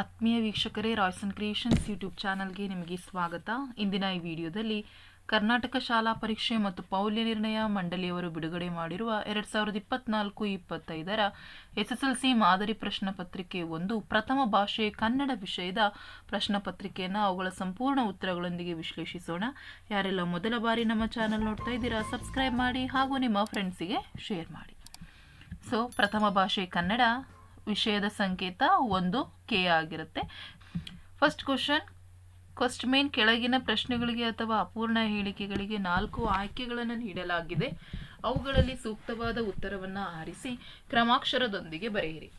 ಆತ್ಮೀಯ ವೀಕ್ಷಕರೇ, Royson creations YouTube ಚಾನಲ್ಗೆ ನಿಮಗೆ ಸ್ವಾಗತ. ಇಂದಿನ ಈ ವಿಡಿಯೋದಲ್ಲಿ ಕರ್ನಾಟಕ ಶಾಲಾ ಪರೀಕ್ಷೆ ಮತ್ತು ಪೌಲ್ಯ ನಿರ್ಣಯ ಮಂಡಳಿಯವರು ಬಿಡುಗಡೆ ಮಾಡಿರುವ ಎರಡು ಸಾವಿರದ ಇಪ್ಪತ್ನಾಲ್ಕು ಇಪ್ಪತ್ತೈದರ ಎಸ್ ಎಸ್ ಎಲ್ ಸಿ ಮಾದರಿ ಪ್ರಶ್ನೆ ಪತ್ರಿಕೆ ಒಂದು ಪ್ರಥಮ ಭಾಷೆ ಕನ್ನಡ ವಿಷಯದ ಪ್ರಶ್ನೆ ಪತ್ರಿಕೆಯನ್ನು ಅವುಗಳ ಸಂಪೂರ್ಣ ಉತ್ತರಗಳೊಂದಿಗೆ ವಿಶ್ಲೇಷಿಸೋಣ. ಯಾರೆಲ್ಲ ಮೊದಲ ಬಾರಿ ನಮ್ಮ ಚಾನಲ್ ನೋಡ್ತಾ ಇದ್ದೀರಾ, ಸಬ್ಸ್ಕ್ರೈಬ್ ಮಾಡಿ ಹಾಗೂ ನಿಮ್ಮ ಫ್ರೆಂಡ್ಸಿಗೆ ಶೇರ್ ಮಾಡಿ. ಸೊ ಪ್ರಥಮ ಭಾಷೆ ಕನ್ನಡ ವಿಷಯದ ಸಂಕೇತ ಒಂದು ಕೆ ಆಗಿರುತ್ತೆ. ಫಸ್ಟ್ ಕ್ವಶನ್ ಫಸ್ಟ್ ಮೇನ್ ಕೆಳಗಿನ ಪ್ರಶ್ನೆಗಳಿಗೆ ಅಥವಾ ಅಪೂರ್ಣ ಹೇಳಿಕೆಗಳಿಗೆ ನಾಲ್ಕು ಆಯ್ಕೆಗಳನ್ನು ನೀಡಲಾಗಿದೆ. ಅವುಗಳಲ್ಲಿ ಸೂಕ್ತವಾದ ಉತ್ತರವನ್ನು ಆರಿಸಿ ಕ್ರಮಾಕ್ಷರದೊಂದಿಗೆ ಬರೆಯಿರಿ.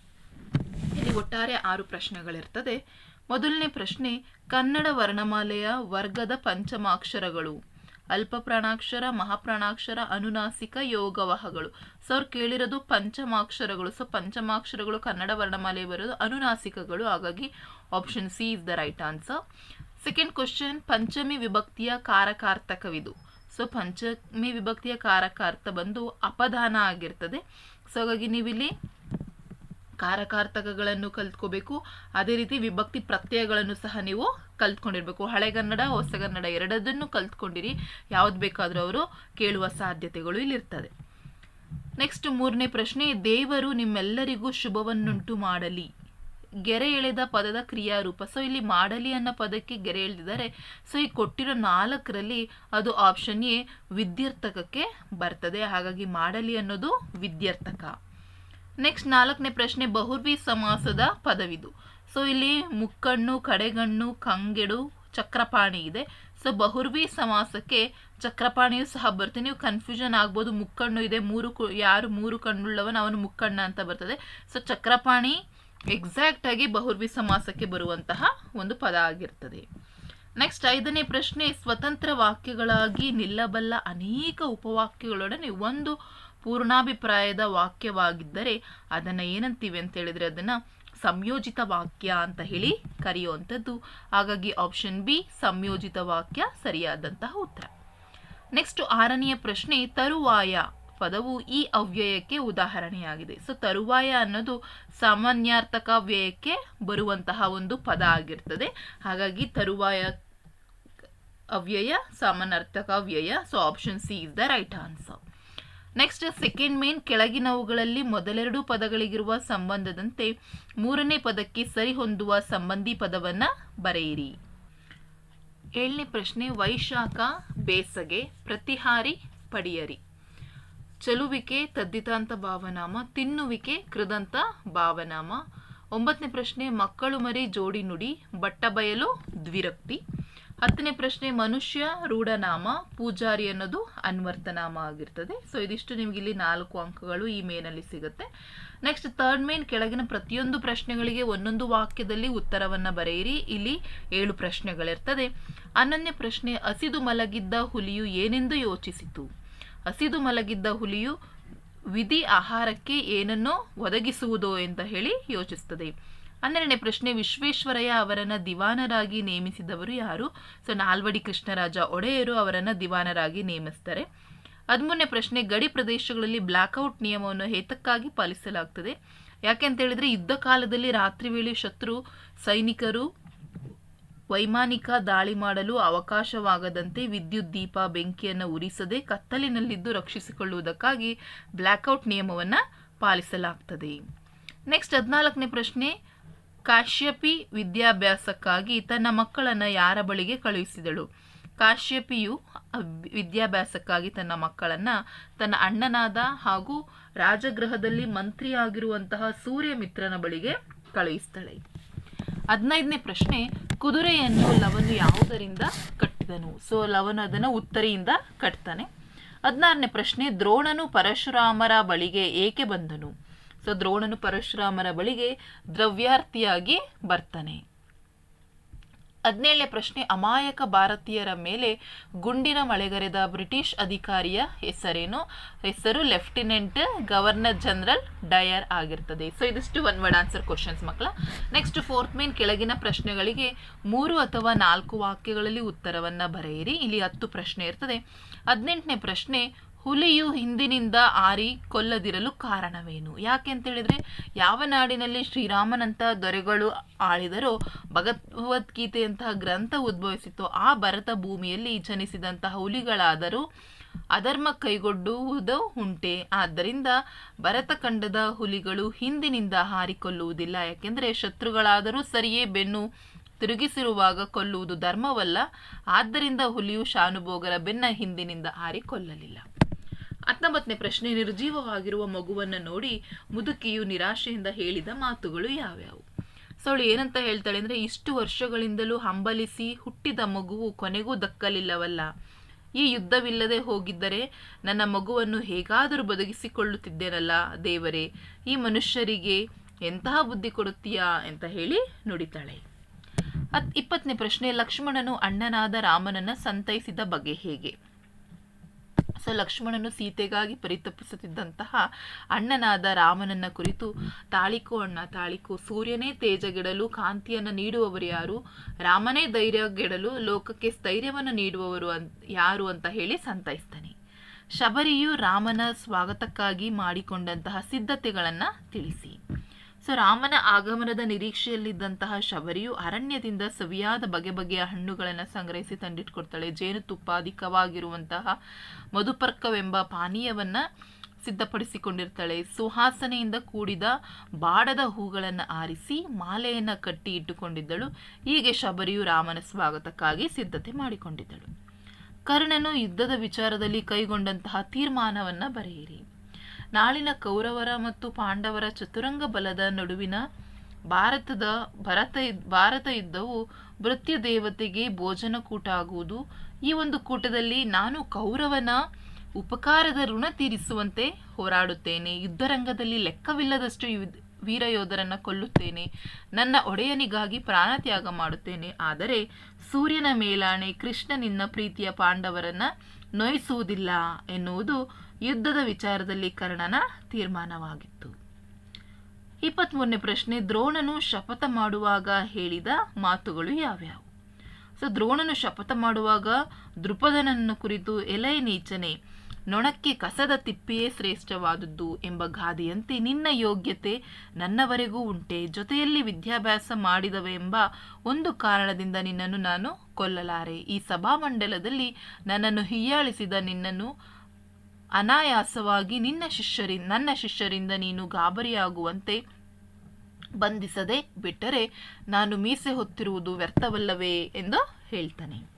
ಇಲ್ಲಿ ಒಟ್ಟಾರೆ ಆರು ಪ್ರಶ್ನೆಗಳಿರ್ತದೆ. ಮೊದಲನೇ ಪ್ರಶ್ನೆ, ಕನ್ನಡ ವರ್ಣಮಾಲೆಯ ವರ್ಗದ ಪಂಚಮಾಕ್ಷರಗಳು. ಅಲ್ಪ ಪ್ರಾಣಾಕ್ಷರ ಮಹಾಪ್ರಾಣಾಕ್ಷರ, ಅನುನಾಸಿಕ ಯೋಗವಹಗಳು. ಸೊ ಅವ್ರು ಕೇಳಿರೋದು ಪಂಚಮಾಕ್ಷರಗಳು. ಸೊ ಪಂಚಮಾಕ್ಷರಗಳು ಕನ್ನಡ ವರ್ಣಮಾಲೆ ಬರೋದು ಅನುನಾಸಿಕಗಳು. ಹಾಗಾಗಿ option C is the right answer second question Panchami ವಿಭಕ್ತಿಯ ಕಾರಕಾರ್ಥಕವಿದು. ಸೊ ಪಂಚಮಿ ವಿಭಕ್ತಿಯ ಕಾರಕಾರ್ಥ ಬಂದು ಅಪದಾನ ಆಗಿರ್ತದೆ. ಸೊ ಹಾಗಾಗಿ ನೀವಿಲ್ಲಿ ಕಾರಕಾರ್ಥಕಗಳನ್ನು ಕಲ್ತ್ಕೋಬೇಕು. ಅದೇ ರೀತಿ ವಿಭಕ್ತಿ ಪ್ರತ್ಯಯಗಳನ್ನು ಸಹ ನೀವು ಕಲ್ತ್ಕೊಂಡಿರ್ಬೇಕು. ಹಳೆಗನ್ನಡ ಹೊಸಗನ್ನಡ ಎರಡದನ್ನು ಕಲ್ತ್ಕೊಂಡಿರಿ. ಯಾವ್ದು ಬೇಕಾದರೂ ಅವರು ಕೇಳುವ ಸಾಧ್ಯತೆಗಳು ಇಲ್ಲಿರ್ತದೆ. ನೆಕ್ಸ್ಟ್ ಮೂರನೇ ಪ್ರಶ್ನೆ, ದೇವರು ನಿಮ್ಮೆಲ್ಲರಿಗೂ ಶುಭವನ್ನುಂಟು ಮಾಡಲಿ. ಗೆರೆ ಎಳೆದ ಪದದ ಕ್ರಿಯಾರೂಪ. ಸೊ ಇಲ್ಲಿ ಮಾಡಲಿ ಅನ್ನೋ ಪದಕ್ಕೆ ಗೆರೆ ಎಳೆದಿದ್ದಾರೆ. ಸೊ ಈ ಕೊಟ್ಟಿರೋ ನಾಲ್ಕರಲ್ಲಿ ಅದು ಆಪ್ಷನ್ ಎ, ವಿದ್ಯರ್ಥಕಕ್ಕೆ ಬರ್ತದೆ. ಹಾಗಾಗಿ ಮಾಡಲಿ ಅನ್ನೋದು ವಿದ್ಯರ್ಥಕ. ನೆಕ್ಸ್ಟ್ ನಾಲ್ಕನೇ ಪ್ರಶ್ನೆ, ಬಹುರ್ವಿ ಸಮಾಸದ ಪದವಿದು. ಸೊ ಇಲ್ಲಿ ಮುಕ್ಕಣ್ಣು, ಕಡೆಗಣ್ಣು, ಕಂಗೆಡು, ಚಕ್ರಪಾಣಿ ಇದೆ. ಸೊ ಬಹುರ್ವಿ ಸಮಾಸಕ್ಕೆ ಚಕ್ರಪಾಣಿಯು ಸಹ ಬರುತ್ತೆ. ನೀವು ಕನ್ಫ್ಯೂಷನ್ ಆಗ್ಬೋದು. ಮುಕ್ಕಣ್ಣು ಇದೆ. ಮೂರು ಯಾರು ಮೂರು ಕಣ್ಣುಳ್ಳವನ ಅವನು ಮುಕ್ಕಣ್ಣ ಅಂತ ಬರ್ತದೆ. ಸೊ ಚಕ್ರಪಾಣಿ ಎಕ್ಸಾಕ್ಟ್ ಆಗಿ ಬಹುರ್ವಿ ಸಮಾಸಕ್ಕೆ ಬರುವಂತಹ ಒಂದು ಪದ ಆಗಿರ್ತದೆ. ನೆಕ್ಸ್ಟ್ ಐದನೇ ಪ್ರಶ್ನೆ, ಸ್ವತಂತ್ರ ವಾಕ್ಯಗಳಾಗಿ ನಿಲ್ಲಬಲ್ಲ ಅನೇಕ ಉಪವಾಕ್ಯಗಳೊಡನೆ ಒಂದು ಪೂರ್ಣಾಭಿಪ್ರಾಯದ ವಾಕ್ಯವಾಗಿದ್ದರೆ ಅದನ್ನು ಏನಂತೀವಿ ಅಂತ ಹೇಳಿದರೆ ಅದನ್ನ ಸಂಯೋಜಿತ ವಾಕ್ಯ ಅಂತ ಹೇಳಿ ಕರೆಯುವಂಥದ್ದು. ಹಾಗಾಗಿ ಆಪ್ಷನ್ ಬಿ ಸಂಯೋಜಿತ ವಾಕ್ಯ ಸರಿಯಾದಂತಹ ಉತ್ತರ. ನೆಕ್ಸ್ಟ್ ಆರನೆಯ ಪ್ರಶ್ನೆ, ತರುವಾಯ ಪದವು ಈ ಅವ್ಯಯಕ್ಕೆ ಉದಾಹರಣೆಯಾಗಿದೆ. ಸೊ ತರುವಾಯ ಅನ್ನೋದು ಸಾಮಾನ್ಯಾರ್ಥಕ ವ್ಯಯಕ್ಕೆ ಬರುವಂತಹ ಒಂದು ಪದ ಆಗಿರ್ತದೆ. ಹಾಗಾಗಿ ತರುವಾಯ ಅವ್ಯಯ, ಸಾಮಾನ್ಯಾರ್ಥಕ ವ್ಯಯ so option C is the right answer next second main ಕೆಳಗಿನವುಗಳಲ್ಲಿ ಮೊದಲೆರಡು ಪದಗಳಿಗಿರುವ ಸಂಬಂಧದಂತೆ ಮೂರನೇ ಪದಕ್ಕೆ ಸರಿಹೊಂದುವ ಸಂಬಂಧಿ ಪದವನ್ನ ಬರೆಯಿರಿ. ಏಳನೇ ಪ್ರಶ್ನೆ, ವೈಶಾಖ, ಬೇಸಗೆ, ಪ್ರತಿಹಾರಿ, ಪಡಿಯರಿ. ಚಲುವಿಕೆ ತದ್ದಿತಾಂತ ಭಾವನಾಮ, ತಿನ್ನುವಿಕೆ, ಕೃದಂತ ಭಾವನಾಮ. ಒಂಬತ್ತನೇ ಪ್ರಶ್ನೆ, ಮಕ್ಕಳು ಮರಿ ಜೋಡಿ ನುಡಿ ಬಟ್ಟ ಬಯಲು ದ್ವಿರಕ್ತಿ. ಹತ್ತನೇ ಪ್ರಶ್ನೆ, ಮನುಷ್ಯ, ರೂಢನಾಮ, ಪೂಜಾರಿ ಅನ್ನೋದು ಅನ್ವರ್ತನಾಮ ಆಗಿರ್ತದೆ. ಸೊ ಇದಿಷ್ಟು ನಿಮ್ಗೆ ಇಲ್ಲಿ ನಾಲ್ಕು ಅಂಕಗಳು ಈ ಮೇನಲ್ಲಿ ಸಿಗುತ್ತೆ. ನೆಕ್ಸ್ಟ್ ಥರ್ಡ್ ಮೇನ್ ಕೆಳಗಿನ ಪ್ರತಿಯೊಂದು ಪ್ರಶ್ನೆಗಳಿಗೆ ಒಂದೊಂದು ವಾಕ್ಯದಲ್ಲಿ ಉತ್ತರವನ್ನು ಬರೆಯಿರಿ. ಇಲ್ಲಿ ಏಳು ಪ್ರಶ್ನೆಗಳಿರ್ತದೆ. ಹನ್ನೊಂದನೇ ಪ್ರಶ್ನೆ, ಹಸಿದು ಮಲಗಿದ್ದ ಹುಲಿಯು ಏನೆಂದು ಯೋಚಿಸಿತು? ಹಸಿದು ಮಲಗಿದ್ದ ಹುಲಿಯು ವಿಧಿ ಆಹಾರಕ್ಕೆ ಏನನ್ನೋ ಒದಗಿಸುವುದೋ ಅಂತ ಹೇಳಿ ಯೋಚಿಸ್ತದೆ. ಹನ್ನೆರಡನೇ ಪ್ರಶ್ನೆ, ವಿಶ್ವೇಶ್ವರಯ್ಯ ಅವರನ್ನು ದಿವಾನರಾಗಿ ನೇಮಿಸಿದವರು ಯಾರು? ಸೊ ನಾಲ್ವಡಿ ಕೃಷ್ಣರಾಜ ಒಡೆಯರು ಅವರನ್ನು ದಿವಾನರಾಗಿ ನೇಮಿಸ್ತಾರೆ. ಹದಿಮೂರನೇ ಪ್ರಶ್ನೆ, ಗಡಿ ಪ್ರದೇಶಗಳಲ್ಲಿ ಬ್ಲಾಕ್ಔಟ್ ನಿಯಮವನ್ನು ಹೇತಕ್ಕಾಗಿ ಪಾಲಿಸಲಾಗ್ತದೆ. ಯಾಕೆ ಅಂತ ಹೇಳಿದ್ರೆ, ಯುದ್ಧ ಕಾಲದಲ್ಲಿ ರಾತ್ರಿ ವೇಳೆ ಶತ್ರು, ಸೈನಿಕರು ವೈಮಾನಿಕ ದಾಳಿ ಮಾಡಲು ಅವಕಾಶವಾಗದಂತೆ ವಿದ್ಯುತ್ ದೀಪ ಬೆಂಕಿಯನ್ನು ಉರಿಸದೆ ಕತ್ತಲಿನಲ್ಲಿದ್ದು ರಕ್ಷಿಸಿಕೊಳ್ಳುವುದಕ್ಕಾಗಿ ಬ್ಲ್ಯಾಕ್ಔಟ್ ನಿಯಮವನ್ನು ಪಾಲಿಸಲಾಗ್ತದೆ. ನೆಕ್ಸ್ಟ್ ಹದಿನಾಲ್ಕನೇ ಪ್ರಶ್ನೆ ಕಾಶ್ಯಪಿ ವಿದ್ಯಾಭ್ಯಾಸಕ್ಕಾಗಿ ತನ್ನ ಮಕ್ಕಳನ್ನು ಯಾರ ಬಳಿಗೆ ಕಳುಹಿಸಿದಳು? ಕಾಶ್ಯಪಿಯು ವಿದ್ಯಾಭ್ಯಾಸಕ್ಕಾಗಿ ತನ್ನ ಮಕ್ಕಳನ್ನ ತನ್ನ ಅಣ್ಣನಾದ ಹಾಗೂ ರಾಜಗೃಹದಲ್ಲಿ ಮಂತ್ರಿಯಾಗಿರುವಂತಹ ಸೂರ್ಯಮಿತ್ರನ ಬಳಿಗೆ ಕಳುಹಿಸ್ತಾಳೆ ಹದಿನೈದನೇ ಪ್ರಶ್ನೆ, ಕುದುರೆಯನ್ನು ಲವನು ಯಾವುದರಿಂದ ಕಟ್ಟಿದನು? ಸೊ, ಲವನು ಅದನ್ನು ಉತ್ತರಿಯಿಂದ ಕಟ್ತಾನೆ. ಹದಿನಾರನೇ ಪ್ರಶ್ನೆ, ದ್ರೋಣನು ಪರಶುರಾಮರ ಬಳಿಗೆ ಏಕೆ ಬಂದನು? ಸೊ ದ್ರೋಣನು ಪರಶುರಾಮನ ಬಳಿಗೆ ದ್ರವ್ಯಾರ್ಥಿಯಾಗಿ ಬರ್ತಾನೆ. ಹದಿನೇಳನೇ ಪ್ರಶ್ನೆ, ಅಮಾಯಕ ಭಾರತೀಯರ ಮೇಲೆ ಗುಂಡಿನ ಮಳೆಗರೆದ ಬ್ರಿಟಿಷ್ ಅಧಿಕಾರಿಯ ಹೆಸರೇನು? ಹೆಸರು ಲೆಫ್ಟಿನೆಂಟ್ ಗವರ್ನರ್ ಜನರಲ್ ಡಯರ್ ಆಗಿರ್ತದೆ. ಸೊ ಇದಿಷ್ಟು ಒನ್ ವರ್ಡ್ ಆನ್ಸರ್ ಕ್ವಶನ್ಸ್ ಮಕ್ಕಳ. ನೆಕ್ಸ್ಟ್ ಫೋರ್ತ್ ಮೇನ್ ಕೆಳಗಿನ ಪ್ರಶ್ನೆಗಳಿಗೆ ಮೂರು ಅಥವಾ ನಾಲ್ಕು ವಾಕ್ಯಗಳಲ್ಲಿ ಉತ್ತರವನ್ನು ಬರೆಯಿರಿ. ಇಲ್ಲಿ ಹತ್ತು ಪ್ರಶ್ನೆ ಇರ್ತದೆ. ಹದಿನೆಂಟನೇ ಪ್ರಶ್ನೆ ಹುಲಿಯು ಹಿಂದಿನಿಂದ ಆರಿ ಕೊಲ್ಲದಿರಲು ಕಾರಣವೇನು? ಯಾಕೆ ಅಂತ ಹೇಳಿದ್ರೆ ಯಾವ ನಾಡಿನಲ್ಲಿ ಶ್ರೀರಾಮನಂತ ದೊರೆಗಳು ಆಳಿದರೋ, ಭಗವದ್ಗೀತೆಯಂತಹ ಗ್ರಂಥ ಉದ್ಭವಿಸಿತೋ ಆ ಭರತ ಭೂಮಿಯಲ್ಲಿ ಜನಿಸಿದಂತಹ ಹುಲಿಗಳಾದರೂ ಅಧರ್ಮ ಕೈಗೊಡ್ಡುವುದು ಉಂಟೆ. ಆದ್ದರಿಂದ ಭರತಖಂಡದ ಹುಲಿಗಳು ಹಿಂದಿನಿಂದ ಹಾರಿಕೊಲ್ಲುವುದಿಲ್ಲ ಯಾಕೆಂದರೆ ಶತ್ರುಗಳಾದರೂ ಸರಿಯೇ ಬೆನ್ನು ತಿರುಗಿಸಿರುವಾಗ ಕೊಲ್ಲುವುದು ಧರ್ಮವಲ್ಲ. ಆದ್ದರಿಂದ ಹುಲಿಯು ಶಾನುಭೋಗರ ಬೆನ್ನ ಹಿಂದಿನಿಂದ ಹಾರಿ ಕೊಲ್ಲಲಿಲ್ಲ. ಹತ್ತೊಂಬತ್ತನೇ ಪ್ರಶ್ನೆ, ನಿರ್ಜೀವವಾಗಿರುವ ಮಗುವನ್ನು ನೋಡಿ ಮುದುಕಿಯು ನಿರಾಶೆಯಿಂದ ಹೇಳಿದ ಮಾತುಗಳು ಯಾವ್ಯಾವು? ಸೊ ಅವಳು ಏನಂತ ಹೇಳ್ತಾಳೆ ಅಂದ್ರೆ, ಇಷ್ಟು ವರ್ಷಗಳಿಂದಲೂ ಹಂಬಲಿಸಿ ಹುಟ್ಟಿದ ಮಗುವು ಕೊನೆಗೂ ದಕ್ಕಲಿಲ್ಲವಲ್ಲ. ಈ ಯುದ್ಧವಿಲ್ಲದೆ ಹೋಗಿದ್ದರೆ ನನ್ನ ಮಗುವನ್ನು ಹೇಗಾದರೂ ಬದುಕಿಸಿಕೊಳ್ಳುತ್ತಿದ್ದೇನಲ್ಲ ದೇವರೇ. ಈ ಮನುಷ್ಯರಿಗೆ ಎಂತಹ ಬುದ್ಧಿ ಕೊಡುತ್ತೀಯಾ ಅಂತ ಹೇಳಿ ನುಡಿತಾಳೆ. ಹತ್, ಇಪ್ಪತ್ತನೇ ಪ್ರಶ್ನೆ, ಲಕ್ಷ್ಮಣನು ಅಣ್ಣನಾದ ರಾಮನನ್ನ ಸಂತೈಸಿದ ಬಗೆ ಹೇಗೆ? ಸೊ ಲಕ್ಷ್ಮಣನು ಸೀತೆಗಾಗಿ ಪರಿತಪಿಸುತ್ತಿದ್ದಂತಹ ಅಣ್ಣನಾದ ರಾಮನನ್ನ ಕುರಿತು, ತಾಳಿಕೋ ಅಣ್ಣ, ತಾಳಿಕೋ, ಸೂರ್ಯನೇ ತೇಜಗೆಡಲು ಕಾಂತಿಯನ್ನು ನೀಡುವವರು ಯಾರು? ರಾಮನೇ ಧೈರ್ಯಗೆಡಲು ಲೋಕಕ್ಕೆ ಸ್ಥೈರ್ಯವನ್ನು ನೀಡುವವರು ಅನ್, ಯಾರು ಅಂತ ಹೇಳಿ ಸಂತೈಸ್ತಾನೆ. ಶಬರಿಯು ರಾಮನ ಸ್ವಾಗತಕ್ಕಾಗಿ ಮಾಡಿಕೊಂಡಂತಹ ಸಿದ್ಧತೆಗಳನ್ನು ತಿಳಿಸಿ. ಸೊ ರಾಮನ ಆಗಮನದ ನಿರೀಕ್ಷೆಯಲ್ಲಿದ್ದಂತಹ ಶಬರಿಯು ಅರಣ್ಯದಿಂದ ಸವಿಯಾದ ಬಗೆ ಬಗೆಯ ಹಣ್ಣುಗಳನ್ನು ಸಂಗ್ರಹಿಸಿ ತಂದಿಟ್ಕೊಡ್ತಾಳೆ. ಜೇನುತುಪ್ಪ ಅಧಿಕವಾಗಿರುವಂತಹ ಮಧುಪರ್ಕವೆಂಬ ಪಾನೀಯವನ್ನ ಸಿದ್ಧಪಡಿಸಿಕೊಂಡಿರ್ತಾಳೆ. ಸುಹಾಸನೆಯಿಂದ ಕೂಡಿದ ಬಾಡದ ಹೂಗಳನ್ನು ಆರಿಸಿ ಮಾಲೆಯನ್ನು ಕಟ್ಟಿ ಇಟ್ಟುಕೊಂಡಿದ್ದಳು. ಹೀಗೆ ಶಬರಿಯು ರಾಮನ ಸ್ವಾಗತಕ್ಕಾಗಿ ಸಿದ್ಧತೆ ಮಾಡಿಕೊಂಡಿದ್ದಳು. ಕರ್ಣನು ಯುದ್ಧದ ವಿಚಾರದಲ್ಲಿ ಕೈಗೊಂಡಂತಹ ತೀರ್ಮಾನವನ್ನು ಬರೆಯಿರಿ. ನಾಳಿನ ಕೌರವರ ಮತ್ತು ಪಾಂಡವರ ಚತುರಂಗ ಬಲದ ನಡುವಿನ ಭಾರತದ ಭರತ ಭಾರತ ಯುದ್ಧವು ಮೃತ್ಯು ದೇವತೆಗೆ ಭೋಜನ ಕೂಟ ಆಗುವುದು ಈ ಒಂದು ಕೂಟದಲ್ಲಿ ನಾನು ಕೌರವನ ಉಪಕಾರದ ಋಣ ತೀರಿಸುವಂತೆ ಹೋರಾಡುತ್ತೇನೆ. ಯುದ್ಧರಂಗದಲ್ಲಿ ಲೆಕ್ಕವಿಲ್ಲದಷ್ಟು ವೀರ ಯೋಧರನ್ನು ಕೊಲ್ಲುತ್ತೇನೆ. ನನ್ನ ಒಡೆಯನಿಗಾಗಿ ಪ್ರಾಣತ್ಯಾಗ ಮಾಡುತ್ತೇನೆ. ಆದರೆ ಸೂರ್ಯನ ಮೇಲಾಣೆ ಕೃಷ್ಣನಿಂದ ಪ್ರೀತಿಯ ಪಾಂಡವರನ್ನ ನೋಯಿಸುವುದಿಲ್ಲ ಎನ್ನುವುದು ಯುದ್ಧದ ವಿಚಾರದಲ್ಲಿ ಕರ್ಣನ ತೀರ್ಮಾನವಾಗಿತ್ತು. ಇಪ್ಪತ್ಮೂರನೇ ಪ್ರಶ್ನೆ, ದ್ರೋಣನು ಶಪಥ ಮಾಡುವಾಗ ಹೇಳಿದ ಮಾತುಗಳು ಯಾವ್ಯಾವು? ಸೊ, ದ್ರೋಣನು ಶಪಥ ಮಾಡುವಾಗ ದೃಪದನನ್ನು ಕುರಿತು ಎಲೆ ನೀಚನೆ ನೊಣಕ್ಕೆ ಕಸದ ತಿಪ್ಪೆಯೇ ಶ್ರೇಷ್ಠವಾದದ್ದು ಎಂಬ ಗಾದೆಯಂತೆ ನಿನ್ನ ಯೋಗ್ಯತೆ ನನ್ನವರೆಗೂ ಉಂಟೆ, ಜೊತೆಯಲ್ಲಿ ವಿದ್ಯಾಭ್ಯಾಸ ಮಾಡಿದವೆ ಎಂಬ ಒಂದು ಕಾರಣದಿಂದ ನಿನ್ನನ್ನು ನಾನು ಕೊಲ್ಲಲಾರೆ. ಈ ಸಭಾಮಂಡಲದಲ್ಲಿ ನನ್ನನ್ನು ಹೀಯಾಳಿಸಿದ ನಿನ್ನನ್ನು ಅನಾಯಾಸವಾಗಿ ನಿನ್ನ ಶಿಷ್ಯರಿ, ನನ್ನ ಶಿಷ್ಯರಿಂದ ನೀನು ಗಾಬರಿಯಾಗುವಂತೆ ಬಂಧಿಸದೆ ಬಿಟ್ಟರೆ ನಾನು ಮೀಸೆ ಹೊತ್ತಿರುವುದು ವ್ಯರ್ಥವಲ್ಲವೇ ಎಂದು ಹೇಳ್ತಾನೆ.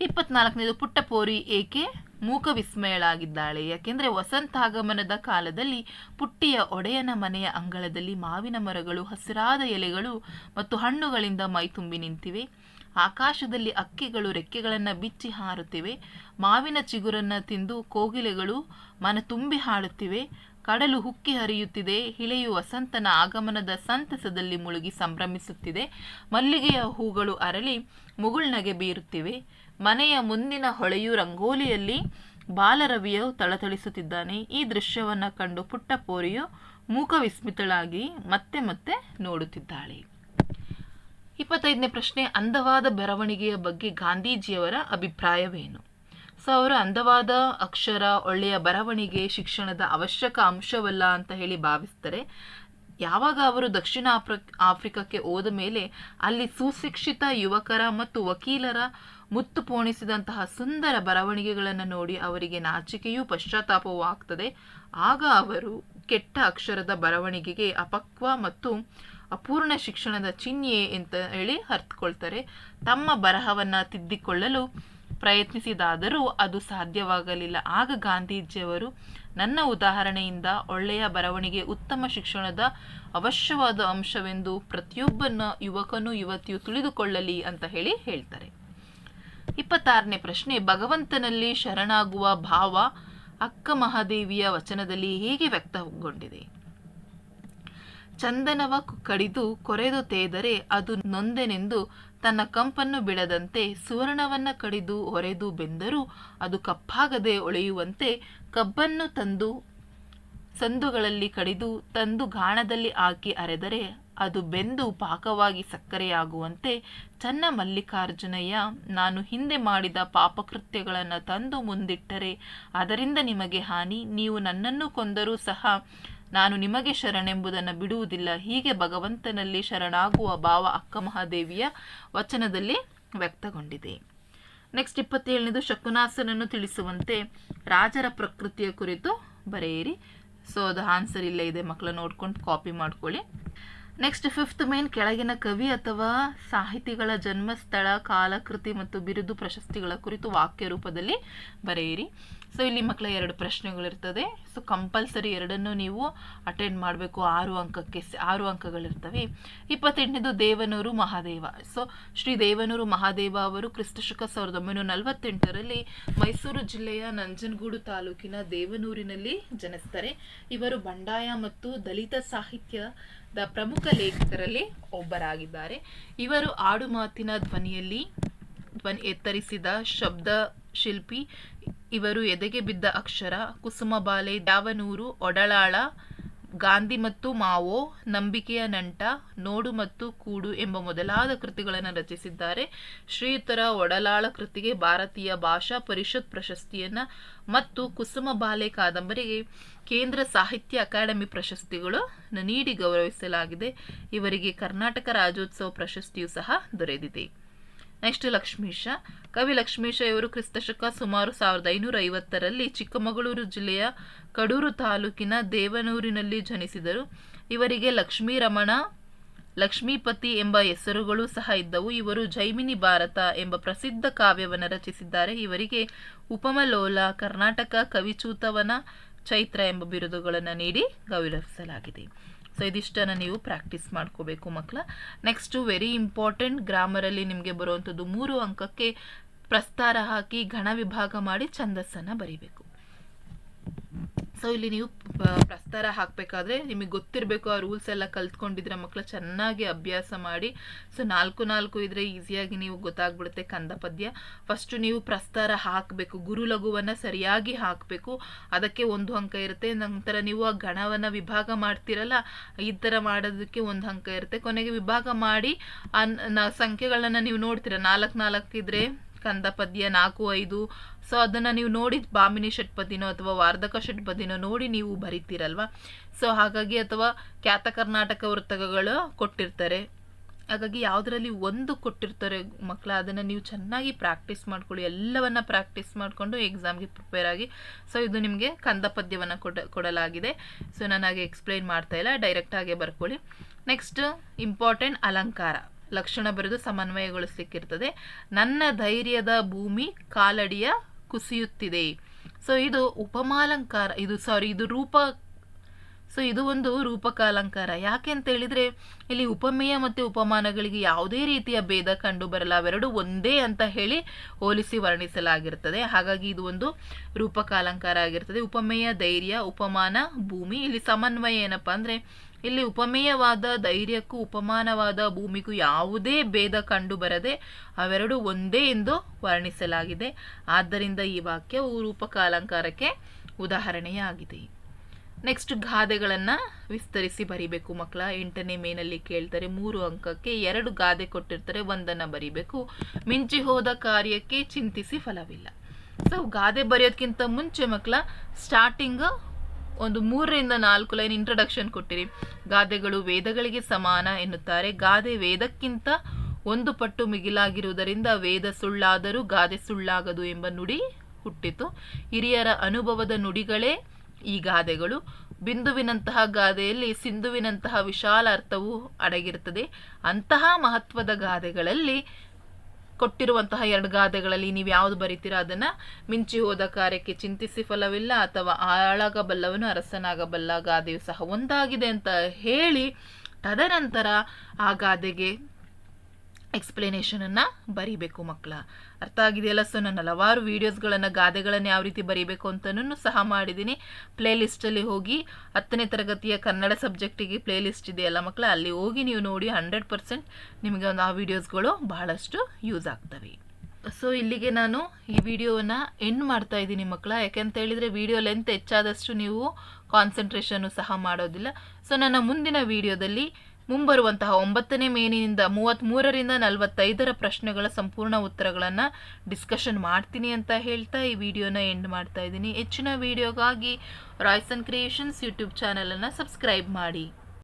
ಇಪ್ಪತ್ನಾಲ್ಕನೇದು, ಪುಟ್ಟಪೋರಿ ಏಕೆ ಮೂಕ ವಿಸ್ಮಯಳಾಗಿದ್ದಾಳೆ ಯಾಕೆಂದ್ರೆ ವಸಂತಾಗಮನದ ಕಾಲದಲ್ಲಿ ಪುಟ್ಟಿಯ ಒಡೆಯನ ಮನೆಯ ಅಂಗಳದಲ್ಲಿ ಮಾವಿನ ಮರಗಳು, ಹಸಿರಾದ ಎಲೆಗಳು ಮತ್ತು ಹಣ್ಣುಗಳಿಂದ ಮೈತುಂಬಿ ನಿಂತಿವೆ. ಆಕಾಶದಲ್ಲಿ ಅಕ್ಕಿಗಳು ರೆಕ್ಕೆಗಳನ್ನು ಬಿಚ್ಚಿ ಹಾರುತ್ತಿವೆ. ಮಾವಿನ ಚಿಗುರನ್ನು ತಿಂದು ಕೋಗಿಲೆಗಳು ಮನ ತುಂಬಿ ಹಾಡುತ್ತಿವೆ. ಕಡಲು ಹುಕ್ಕಿ ಹರಿಯುತ್ತಿದೆ. ಹಿಳೆಯು ವಸಂತನ ಆಗಮನದ ಸಂತಸದಲ್ಲಿ ಮುಳುಗಿ ಸಂಭ್ರಮಿಸುತ್ತಿದೆ. ಮಲ್ಲಿಗೆಯ ಹೂಗಳು ಅರಳಿ ಮುಗುಳ್ನಗೆ ಬೀರುತ್ತಿವೆ. ಮನೆಯ ಮುಂದಿನ ಹೊಳೆಯು ರಂಗೋಲಿಯಲ್ಲಿ ಬಾಲರವಿಯು ತಳತಳಿಸುತ್ತಿದ್ದಾನೆ. ಈ ದೃಶ್ಯವನ್ನು ಕಂಡು ಪುಟ್ಟ ಪೋರಿಯು ಮೂಕ ವಿಸ್ಮಿತಳಾಗಿ ಮತ್ತೆ ಮತ್ತೆ ನೋಡುತ್ತಿದ್ದಾಳೆ. ಇಪ್ಪತ್ತೈದನೇ ಪ್ರಶ್ನೆ, ಅಂದವಾದ ಬರವಣಿಗೆಯ ಬಗ್ಗೆ ಗಾಂಧೀಜಿಯವರ ಅಭಿಪ್ರಾಯವೇನು? ಸೊ ಅವರು ಅಂದವಾದ ಅಕ್ಷರ, ಒಳ್ಳೆಯ ಬರವಣಿಗೆ, ಶಿಕ್ಷಣದ ಅವಶ್ಯಕ ಅಂಶವಲ್ಲ ಅಂತ ಹೇಳಿ ಭಾವಿಸ್ತಾರೆ ಯಾವಾಗ ಅವರು ದಕ್ಷಿಣ ಆಫ್ರಿ ಆಫ್ರಿಕಾಕ್ಕೆ ಹೋದ ಮೇಲೆ ಅಲ್ಲಿ ಸುಶಿಕ್ಷಿತ ಯುವಕರ ಮತ್ತು ವಕೀಲರ ಮುತ್ತು ಪೋಣಿಸಿದಂತಹ ಸುಂದರ ಬರವಣಿಗೆಗಳನ್ನು ನೋಡಿ ಅವರಿಗೆ ನಾಚಿಕೆಯೂ ಪಶ್ಚಾತ್ತಾಪವೂ ಆಗ್ತದೆ. ಆಗ ಅವರು ಕೆಟ್ಟ ಅಕ್ಷರದ ಬರವಣಿಗೆಗೆ ಅಪಕ್ವ ಮತ್ತು ಅಪೂರ್ಣ ಶಿಕ್ಷಣದ ಚಿಹ್ನೆ ಅಂತ ಹೇಳಿ ಅರ್ಥಕೊಳ್ತಾರೆ. ತಮ್ಮ ಬರಹವನ್ನು ತಿದ್ದಿಕೊಳ್ಳಲು ಪ್ರಯತ್ನಿಸಿದಾದರೂ ಅದು ಸಾಧ್ಯವಾಗಲಿಲ್ಲ. ಆಗ ಗಾಂಧೀಜಿಯವರು, ನನ್ನ ಉದಾಹರಣೆಯಿಂದ ಒಳ್ಳೆಯ ಬರವಣಿಗೆ ಉತ್ತಮ ಶಿಕ್ಷಣದ ಅವಶ್ಯವಾದ ಅಂಶವೆಂದು ಪ್ರತಿಯೊಬ್ಬನ ಯುವಕನು ಯುವತಿಯು ತಿಳಿದುಕೊಳ್ಳಲಿ ಅಂತ ಹೇಳಿ ಹೇಳ್ತಾರೆ. ಇಪ್ಪತ್ತಾರನೇ ಪ್ರಶ್ನೆ, ಭಗವಂತನಲ್ಲಿ ಶರಣಾಗುವ ಭಾವ ಅಕ್ಕ ಮಹಾದೇವಿಯ ವಚನದಲ್ಲಿ ಹೇಗೆ ವ್ಯಕ್ತಗೊಂಡಿದೆ? ಚಂದನವ ಕಡಿದು ಕೊರೆದು ತೇದರೆ ಅದು ನೊಂದೆನೆಂದು ತನ್ನ ಕಂಪನ್ನು ಬಿಡದಂತೆ ಸುವರ್ಣವನ್ನ ಕಡಿದು ಹೊರೆದು ಬೆಂದರೂ ಅದು ಕಪ್ಪಾಗದೆ ಒಳೆಯುವಂತೆ ಕಬ್ಬನ್ನು ತಂದು ಸಂದುಗಳಲ್ಲಿ ಕಡಿದು ತಂದು ಗಾಣದಲ್ಲಿ ಹಾಕಿ ಅರೆದರೆ ಅದು ಬೆಂದು ಪಾಕವಾಗಿ ಸಕ್ಕರೆಯಾಗುವಂತೆ ಚನ್ನ ಮಲ್ಲಿಕಾರ್ಜುನಯ್ಯ, ನಾನು ಹಿಂದೆ ಮಾಡಿದ ಪಾಪಕೃತ್ಯಗಳನ್ನು ತಂದು ಮುಂದಿಟ್ಟರೆ ಅದರಿಂದ ನಿಮಗೆ ಹಾನಿ, ನೀವು ನನ್ನನ್ನು ಕೊಂದರೂ ಸಹ ನಾನು ನಿಮಗೆ ಶರಣೆಂಬುದನ್ನು ಬಿಡುವುದಿಲ್ಲ. ಹೀಗೆ ಭಗವಂತನಲ್ಲಿ ಶರಣಾಗುವ ಭಾವ ಅಕ್ಕ ಮಹಾದೇವಿಯ ವಚನದಲ್ಲಿ ವ್ಯಕ್ತಗೊಂಡಿದೆ. ನೆಕ್ಸ್ಟ್ ಇಪ್ಪತ್ತೇಳನೇದು ಶಕುನಾಸನನ್ನು ತಿಳಿಸುವಂತೆ ರಾಜರ ಪ್ರಕೃತಿಯ ಕುರಿತು ಬರೆಯಿರಿ. ಸೊ ಅದು ಆನ್ಸರ್ ಇಲ್ಲೇ ಇದೆ, ಮಕ್ಕಳ ನೋಡ್ಕೊಂಡು ಕಾಪಿ ಮಾಡ್ಕೊಳ್ಳಿ. ನೆಕ್ಸ್ಟ್ ಫಿಫ್ತ್ ಮೇನ್ ಕೆಳಗಿನ ಕವಿ ಅಥವಾ ಸಾಹಿತಿಗಳ ಜನ್ಮಸ್ಥಳ, ಕಾಲಕೃತಿ ಮತ್ತು ಬಿರುದು ಪ್ರಶಸ್ತಿಗಳ ಕುರಿತು ವಾಕ್ಯ ರೂಪದಲ್ಲಿ ಬರೆಯಿರಿ. ಸೊ ಇಲ್ಲಿ ಮಕ್ಕಳ ಎರಡು ಪ್ರಶ್ನೆಗಳಿರ್ತದೆ. ಸೊ ಕಂಪಲ್ಸರಿ ಎರಡನ್ನು ನೀವು ಅಟೆಂಡ್ ಮಾಡಬೇಕು. ಆರು ಅಂಕಕ್ಕೆ ಆರು ಅಂಕಗಳಿರ್ತವೆ. ಇಪ್ಪತ್ತೆಂಟನೇದು ದೇವನೂರು ಮಹಾದೇವ. ಸೊ ಶ್ರೀ ದೇವನೂರು ಮಹಾದೇವ ಅವರು ಕ್ರಿಸ್ತಶಕ ಸಾವಿರದ ಒಂಬೈನೂರ ನಲವತ್ತೆಂಟರಲ್ಲಿ ಮೈಸೂರು ಜಿಲ್ಲೆಯ ನಂಜನಗೂಡು ತಾಲೂಕಿನ ದೇವನೂರಿನಲ್ಲಿ ಜನಿಸ್ತಾರೆ. ಇವರು ಬಂಡಾಯ ಮತ್ತು ದಲಿತ ಸಾಹಿತ್ಯದ ಪ್ರಮುಖ ಲೇಖಕರಲ್ಲಿ ಒಬ್ಬರಾಗಿದ್ದಾರೆ. ಇವರು ಆಡು ಮಾತಿನ ಧ್ವನಿಯಲ್ಲಿ ಧ್ವನಿ ಎತ್ತರಿಸಿದ ಶಬ್ದ ಶಿಲ್ಪಿ. ಇವರು ಎದೆಗೆ ಬಿದ್ದ ಅಕ್ಷರ, ಕುಸುಮಬಾಲೆ ದಾವನೂರು ಒಡಲಾಳ, ಗಾಂಧಿ ಮತ್ತು ಮಾವೋ, ನಂಬಿಕೆಯ ನಂಟ, ನೋಡು ಮತ್ತು ಕೂಡು ಎಂಬ ಮೊದಲಾದ ಕೃತಿಗಳನ್ನು ರಚಿಸಿದ್ದಾರೆ. ಶ್ರೀಯುತರ ಒಡಲಾಳ ಕೃತಿಗೆ ಭಾರತೀಯ ಭಾಷಾ ಪರಿಷತ್ ಪ್ರಶಸ್ತಿಯನ್ನು ಮತ್ತು ಕುಸುಮಬಾಲೆ ಕಾದಂಬರಿಗೆ ಕೇಂದ್ರ ಸಾಹಿತ್ಯ ಅಕಾಡೆಮಿ ಪ್ರಶಸ್ತಿಗಳು ನೀಡಿ ಗೌರವಿಸಲಾಗಿದೆ. ಇವರಿಗೆ ಕರ್ನಾಟಕ ರಾಜ್ಯೋತ್ಸವ ಪ್ರಶಸ್ತಿಯೂ ಸಹ ದೊರೆದಿದೆ ನೆಕ್ಸ್ಟ್ ಲಕ್ಷ್ಮೀಶ. ಕವಿ ಲಕ್ಷ್ಮೀಶ ಇವರು ಕ್ರಿಸ್ತಶಕ ಸುಮಾರು ಸಾವಿರದ ಐನೂರ ಐವತ್ತರಲ್ಲಿ ಚಿಕ್ಕಮಗಳೂರು ಜಿಲ್ಲೆಯ ಕಡೂರು ತಾಲೂಕಿನ ದೇವನೂರಿನಲ್ಲಿ ಜನಿಸಿದರು. ಇವರಿಗೆ ಲಕ್ಷ್ಮೀ ರಮಣ, ಲಕ್ಷ್ಮೀಪತಿ ಎಂಬ ಹೆಸರುಗಳು ಸಹ ಇದ್ದವು. ಇವರು ಜೈಮಿನಿ ಭಾರತ ಎಂಬ ಪ್ರಸಿದ್ಧ ಕಾವ್ಯವನ್ನು ರಚಿಸಿದ್ದಾರೆ. ಇವರಿಗೆ ಉಪಮಲೋಲ, ಕರ್ನಾಟಕ ಕವಿಚೂತವನ ಚೈತ್ರ ಎಂಬ ಬಿರುದುಗಳನ್ನು ನೀಡಿ ಗೌರವಿಸಲಾಗಿದೆ. ಸೊ ಇದಿಷ್ಟನ್ನು ನೀವು ಪ್ರಾಕ್ಟೀಸ್ ಮಾಡ್ಕೋಬೇಕು ಮಕ್ಕಳ ನೆಕ್ಸ್ಟು ವೆರಿ ಇಂಪಾರ್ಟೆಂಟ್ ಗ್ರಾಮರಲ್ಲಿ ನಿಮಗೆ ಬರುವಂಥದ್ದು ಮೂರು ಅಂಕಕ್ಕೆ ಪ್ರಸ್ತಾರ ಹಾಕಿ ಘನ ವಿಭಾಗ ಮಾಡಿ ಛಂದಸ್ಸನ್ನು ಬರಿಬೇಕು. ಸೊ ಇಲ್ಲಿ ನೀವು ಪ್ರಸ್ತಾರ ಹಾಕಬೇಕಾದ್ರೆ ನಿಮಗೆ ಗೊತ್ತಿರಬೇಕು ಆ ರೂಲ್ಸ್ ಎಲ್ಲ ಕಲ್ತ್ಕೊಂಡಿದ್ರೆ ಮಕ್ಕಳು ಚೆನ್ನಾಗಿ ಅಭ್ಯಾಸ ಮಾಡಿ. ಸೊ ನಾಲ್ಕು ನಾಲ್ಕು ಇದ್ರೆ ಈಸಿಯಾಗಿ ನೀವು ಗೊತ್ತಾಗ್ಬಿಡುತ್ತೆ ಕಂದ ಪದ್ಯ ಫಸ್ಟು ನೀವು ಪ್ರಸ್ತಾರ ಹಾಕಬೇಕು, ಗುರು ಲಘುವನ್ನು ಸರಿಯಾಗಿ ಹಾಕಬೇಕು. ಅದಕ್ಕೆ ಒಂದು ಅಂಕ ಇರುತ್ತೆ, ನಂತರ ನೀವು ಆ ಗಣವನ್ನು ವಿಭಾಗ ಮಾಡ್ತಿರಲ್ಲ, ಈ ಥರ ಮಾಡೋದಕ್ಕೆ ಒಂದು ಅಂಕ ಇರುತ್ತೆ. ಕೊನೆಗೆ ವಿಭಾಗ ಮಾಡಿ ಆ ಸಂಖ್ಯೆಗಳನ್ನ ನೀವು ನೋಡ್ತೀರ, ನಾಲ್ಕು ನಾಲ್ಕು ಇದ್ರೆ ಕಂದ ಪದ್ಯ ನಾಲ್ಕು ಐದು. ಸೊ ಅದನ್ನು ನೀವು ನೋಡಿ ಬಾಮಿನಿ ಷಟ್ಪದಿನೋ ಅಥವಾ ವಾರ್ಧಕ ಷಟ್ಪದಿನೋ ನೋಡಿ ನೀವು ಬರೀತೀರಲ್ವಾ? ಸೊ ಹಾಗಾಗಿ ಅಥವಾ ಖ್ಯಾತ ಕರ್ನಾಟಕ ವೃತ್ತಕಗಳು ಕೊಟ್ಟಿರ್ತಾರೆ. ಹಾಗಾಗಿ ಯಾವುದರಲ್ಲಿ ಒಂದು ಕೊಟ್ಟಿರ್ತಾರೆ ಮಕ್ಕಳ ಅದನ್ನು ನೀವು ಚೆನ್ನಾಗಿ ಪ್ರಾಕ್ಟೀಸ್ ಮಾಡ್ಕೊಳ್ಳಿ. ಎಲ್ಲವನ್ನು ಪ್ರಾಕ್ಟೀಸ್ ಮಾಡಿಕೊಂಡು ಎಕ್ಸಾಮ್ಗೆ ಪ್ರಿಪೇರ್ ಆಗಿ. ಸೊ ಇದು ನಿಮಗೆ ಕಂದ ಪದ್ಯವನ್ನು ಕೊಡ, ಕೊಡಲಾಗಿದೆ. ಸೊ ನಾನು ಹಾಗೆ ಎಕ್ಸ್ಪ್ಲೈನ್ ಮಾಡ್ತಾ ಇಲ್ಲ ಡೈರೆಕ್ಟ್ ಆಗೇ ಬರ್ಕೊಳ್ಳಿ. ನೆಕ್ಸ್ಟ್ ಇಂಪಾರ್ಟೆಂಟ್ ಅಲಂಕಾರ. ಲಕ್ಷಣ ಬರೆದು ಸಮನ್ವಯಗೊಳಿಸ್ಲಿಕ್ಕಿರ್ತದೆ. ನನ್ನ ಧೈರ್ಯದ ಭೂಮಿ ಕಾಲಡಿಯ ಕುಸಿಯುತ್ತಿದೆ. ಸೊ ಇದು ಉಪಮಾಲಂಕಾರ, ಇದು ಸಾರಿ ಇದು ರೂಪ ಸೊ ಇದು ಒಂದು ರೂಪಕಾಲಂಕಾರ. ಯಾಕೆ ಅಂತ ಹೇಳಿದ್ರೆ, ಇಲ್ಲಿ ಉಪಮೇಯ ಮತ್ತು ಉಪಮಾನಗಳಿಗೆ ಯಾವುದೇ ರೀತಿಯ ಭೇದ ಕಂಡು ಬರಲ್ಲ. ಅವೆರಡು ಒಂದೇ ಅಂತ ಹೇಳಿ ಹೋಲಿಸಿ ವರ್ಣಿಸಲಾಗಿರ್ತದೆ. ಹಾಗಾಗಿ ಇದು ಒಂದು ರೂಪಕಾಲಂಕಾರ ಆಗಿರ್ತದೆ. ಉಪಮೇಯ, ಧೈರ್ಯ, ಉಪಮಾನ, ಭೂಮಿ. ಇಲ್ಲಿ ಸಮನ್ವಯ ಏನಪ್ಪಾ ಅಂದ್ರೆ ಇಲ್ಲಿ ಉಪಮೇಯವಾದ ಧೈರ್ಯಕ್ಕೂ ಉಪಮಾನವಾದ ಭೂಮಿಗೂ ಯಾವುದೇ ಭೇದ ಕಂಡು ಬರದೆ ಅವೆರಡು ಒಂದೇ ಎಂದು ವರ್ಣಿಸಲಾಗಿದೆ. ಆದ್ದರಿಂದ ಈ ವಾಕ್ಯವು ರೂಪಕ ಅಲಂಕಾರಕ್ಕೆ ಉದಾಹರಣೆಯಾಗಿದೆ. ನೆಕ್ಸ್ಟ್ ಗಾದೆಗಳನ್ನು ವಿಸ್ತರಿಸಿ ಬರಿಬೇಕು ಮಕ್ಕಳ. ಎಂಟನೇ ಮೇನಲ್ಲಿ ಕೇಳ್ತಾರೆ, ಮೂರು ಅಂಕಕ್ಕೆ ಎರಡು ಗಾದೆ ಕೊಟ್ಟಿರ್ತಾರೆ, ಒಂದನ್ನು ಬರಿಬೇಕು. ಮಿಂಚಿ ಹೋದ ಕಾರ್ಯಕ್ಕೆ ಚಿಂತಿಸಿ ಫಲವಿಲ್ಲ. ಸೊ ಗಾದೆ ಬರೆಯೋದಕ್ಕಿಂತ ಮುಂಚೆ ಮಕ್ಕಳ ಸ್ಟಾರ್ಟಿಂಗ್ ಒಂದು ಮೂರರಿಂದ ನಾಲ್ಕು ಲೈನ್ ಇಂಟ್ರಡಕ್ಷನ್ ಕೊಟ್ಟಿರಿ. ಗಾದೆಗಳು ವೇದಗಳಿಗೆ ಸಮಾನ ಎನ್ನುತ್ತಾರೆ. ಗಾದೆ ವೇದಕ್ಕಿಂತ ಒಂದು ಪಟ್ಟು ಮಿಗಿಲಾಗಿರುವುದರಿಂದ ವೇದ ಸುಳ್ಳಾದರೂ ಗಾದೆ ಸುಳ್ಳಾಗದು ಎಂಬ ನುಡಿ ಹುಟ್ಟಿತು. ಹಿರಿಯರ ಅನುಭವದ ನುಡಿಗಳೇ ಈ ಗಾದೆಗಳು. ಬಿಂದುವಿನಂತಹ ಗಾದೆಯಲ್ಲಿ ಸಿಂಧುವಿನಂತಹ ವಿಶಾಲ ಅರ್ಥವು ಅಡಗಿರುತ್ತದೆ. ಅಂತಹ ಮಹತ್ವದ ಗಾದೆಗಳಲ್ಲಿ ಕೊಟ್ಟಿರುವಂತಹ ಎರಡು ಗಾದೆಗಳಲ್ಲಿ ನೀವು ಯಾವುದು ಬರೀತೀರಾ? ಅದನ್ನ ಮಿಂಚಿ ಹೋದ ಕಾರ್ಯಕ್ಕೆ ಚಿಂತಿಸಿ ಫಲವಿಲ್ಲ ಅಥವಾ ಆಳಾಗಬಲ್ಲವನು ಅರಸನಾಗಬಲ್ಲ ಗಾದೆಯು ಸಹ ಒಂದಾಗಿದೆ ಅಂತ ಹೇಳಿ ತದನಂತರ ಆ ಗಾದೆಗೆ ಎಕ್ಸ್ಪ್ಲನೇಷನ್ ಅನ್ನ ಬರಿಬೇಕು ಮಕ್ಕಳ. ಅರ್ಥ ಆಗಿದೆಯಲ್ಲ? ಸೊ ನಾನು ಹಲವಾರು ವೀಡಿಯೋಸ್ಗಳನ್ನು ಗಾದೆಗಳನ್ನು ಯಾವ ರೀತಿ ಬರೀಬೇಕು ಅಂತನೂ ಸಹ ಮಾಡಿದ್ದೀನಿ. ಪ್ಲೇ ಲಿಸ್ಟಲ್ಲಿ ಹೋಗಿ ಹತ್ತನೇ ತರಗತಿಯ ಕನ್ನಡ ಸಬ್ಜೆಕ್ಟಿಗೆ ಪ್ಲೇ ಲಿಸ್ಟ್ ಇದೆಯಲ್ಲ ಮಕ್ಕಳು, ಅಲ್ಲಿ ಹೋಗಿ ನೀವು ನೋಡಿ ಹಂಡ್ರೆಡ್ ಪರ್ಸೆಂಟ್ ನಿಮಗೆ ಒಂದು ಆ ವೀಡಿಯೋಸ್ಗಳು ಬಹಳಷ್ಟು ಯೂಸ್ ಆಗ್ತವೆ. ಸೊ ಇಲ್ಲಿಗೆ ನಾನು ಈ ವಿಡಿಯೋವನ್ನು ಎಂಡ್ ಮಾಡ್ತಾ ಇದ್ದೀನಿ ಮಕ್ಕಳ. ಯಾಕೆಂತ ಹೇಳಿದರೆ ವಿಡಿಯೋ ಲೆಂತ್ ಹೆಚ್ಚಾದಷ್ಟು ನೀವು ಕಾನ್ಸಂಟ್ರೇಷನ್ನು ಸಹ ಮಾಡೋದಿಲ್ಲ. ಸೊ ನನ್ನ ಮುಂದಿನ ವಿಡಿಯೋದಲ್ಲಿ ಮುಂಬರುವಂತಹ ಒಂಬತ್ತನೇ ಮೇನಿನಿಂದ ಮೂವತ್ತ್ಮೂರರಿಂದ ನಲವತ್ತೈದರ ಪ್ರಶ್ನೆಗಳ ಸಂಪೂರ್ಣ ಉತ್ತರಗಳನ್ನು ಡಿಸ್ಕಷನ್ ಮಾಡ್ತೀನಿ ಅಂತ ಹೇಳ್ತಾ ಈ ವಿಡಿಯೋನ ಎಂಡ್ ಮಾಡ್ತಾ ಇದ್ದೀನಿ. ಹೆಚ್ಚಿನ ವಿಡಿಯೋಗಾಗಿ ರಾಯ್ಸನ್ ಕ್ರಿಯೇಷನ್ಸ್ ಯೂಟ್ಯೂಬ್ ಚಾನಲನ್ನು ಸಬ್ಸ್ಕ್ರೈಬ್ ಮಾಡಿ.